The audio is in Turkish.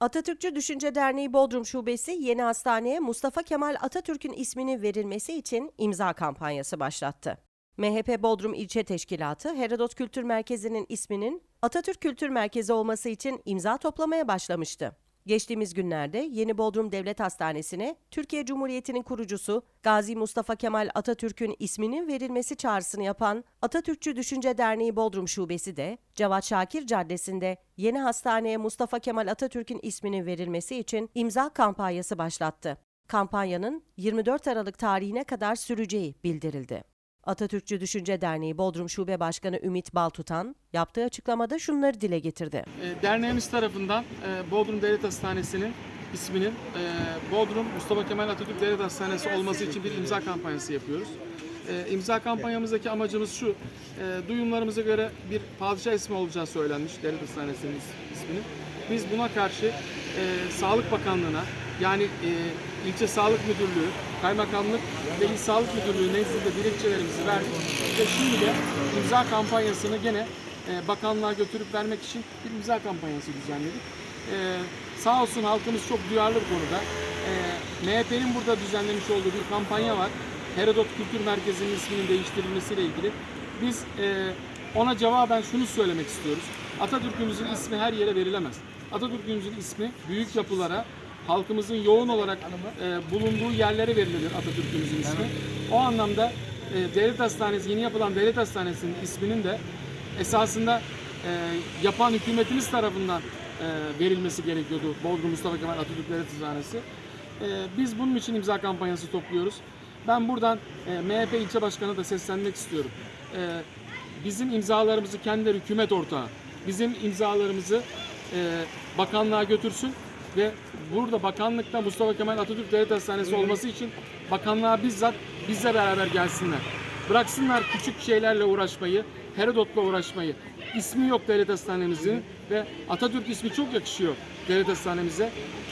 Atatürkçü Düşünce Derneği Bodrum Şubesi yeni hastaneye Mustafa Kemal Atatürk'ün isminin verilmesi için imza kampanyası başlattı. MHP Bodrum İlçe Teşkilatı Herodot Kültür Merkezi'nin isminin Atatürk Kültür Merkezi olması için imza toplamaya başlamıştı. Geçtiğimiz günlerde Yeni Bodrum Devlet Hastanesi'ne Türkiye Cumhuriyeti'nin kurucusu Gazi Mustafa Kemal Atatürk'ün isminin verilmesi çağrısını yapan Atatürkçü Düşünce Derneği Bodrum Şubesi de Cevat Şakir Caddesi'nde yeni hastaneye Mustafa Kemal Atatürk'ün isminin verilmesi için imza kampanyası başlattı. Kampanyanın 24 Aralık tarihine kadar süreceği bildirildi. Atatürkçü Düşünce Derneği Bodrum Şube Başkanı Ümit Baltutan yaptığı açıklamada şunları dile getirdi. E, Derneğimiz tarafından e, Bodrum Devlet Hastanesi'nin isminin e, Bodrum Mustafa Kemal Atatürk Devlet Hastanesi olması için bir imza kampanyası yapıyoruz. E, İmza kampanyamızdaki amacımız şu, e, duyumlarımıza göre bir padişah ismi olacağı söylenmiş Devlet Hastanesi'nin is- isminin. Biz buna karşı Sağlık Bakanlığı'na yani ilçe Sağlık Müdürlüğü, Kaymakamlık ve İl Sağlık Müdürlüğü nezdinde dilekçelerimizi verdik. Ve şimdi de imza kampanyasını gene e, bakanlığa götürüp vermek için bir imza kampanyası düzenledik. E, sağ olsun halkımız çok duyarlı bu konuda. E, MHP'nin burada düzenlemiş olduğu bir kampanya var. Herodot Kültür Merkezi'nin isminin değiştirilmesiyle ilgili. Biz e, ona cevaben şunu söylemek istiyoruz. Atatürk'ümüzün ismi her yere verilemez. Atatürk'ümüzün ismi büyük yapılara, halkımızın yoğun olarak e, bulunduğu yerlere verilir Atatürk'ümüzün ismi. O anlamda e, devlet hastanesi, yeni yapılan devlet hastanesinin isminin de esasında e, yapan hükümetimiz tarafından e, verilmesi gerekiyordu Bodrum Mustafa Kemal Atatürk Devlet Hastanesi. E, biz bunun için imza kampanyası topluyoruz. Ben buradan e, MHP ilçe başkanı da seslenmek istiyorum. E, bizim imzalarımızı kendileri hükümet ortağı, bizim imzalarımızı e, bakanlığa götürsün ve burada bakanlıkta Mustafa Kemal Atatürk Devlet Hastanesi olması için bakanlığa bizzat bizle beraber gelsinler. Bıraksınlar küçük şeylerle uğraşmayı, Herodot'la uğraşmayı. İsmi yok devlet hastanemizin ve Atatürk ismi çok yakışıyor devlet hastanemize.